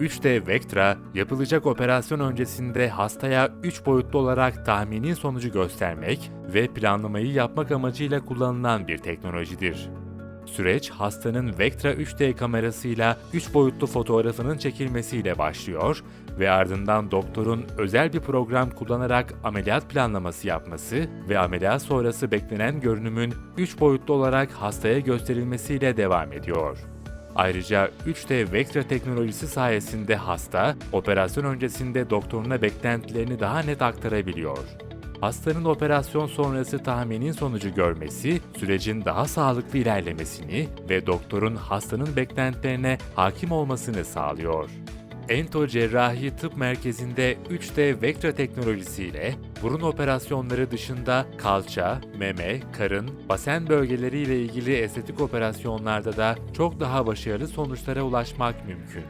3D Vectra, yapılacak operasyon öncesinde hastaya 3 boyutlu olarak tahmini sonucu göstermek ve planlamayı yapmak amacıyla kullanılan bir teknolojidir. Süreç hastanın Vectra 3D kamerasıyla 3 boyutlu fotoğrafının çekilmesiyle başlıyor ve ardından doktorun özel bir program kullanarak ameliyat planlaması yapması ve ameliyat sonrası beklenen görünümün 3 boyutlu olarak hastaya gösterilmesiyle devam ediyor. Ayrıca 3D Vectra teknolojisi sayesinde hasta, operasyon öncesinde doktoruna beklentilerini daha net aktarabiliyor. Hastanın operasyon sonrası tahminin sonucu görmesi, sürecin daha sağlıklı ilerlemesini ve doktorun hastanın beklentilerine hakim olmasını sağlıyor. Ento Cerrahi Tıp Merkezi'nde 3D Vectra teknolojisiyle burun operasyonları dışında kalça, meme, karın, basen bölgeleriyle ilgili estetik operasyonlarda da çok daha başarılı sonuçlara ulaşmak mümkün.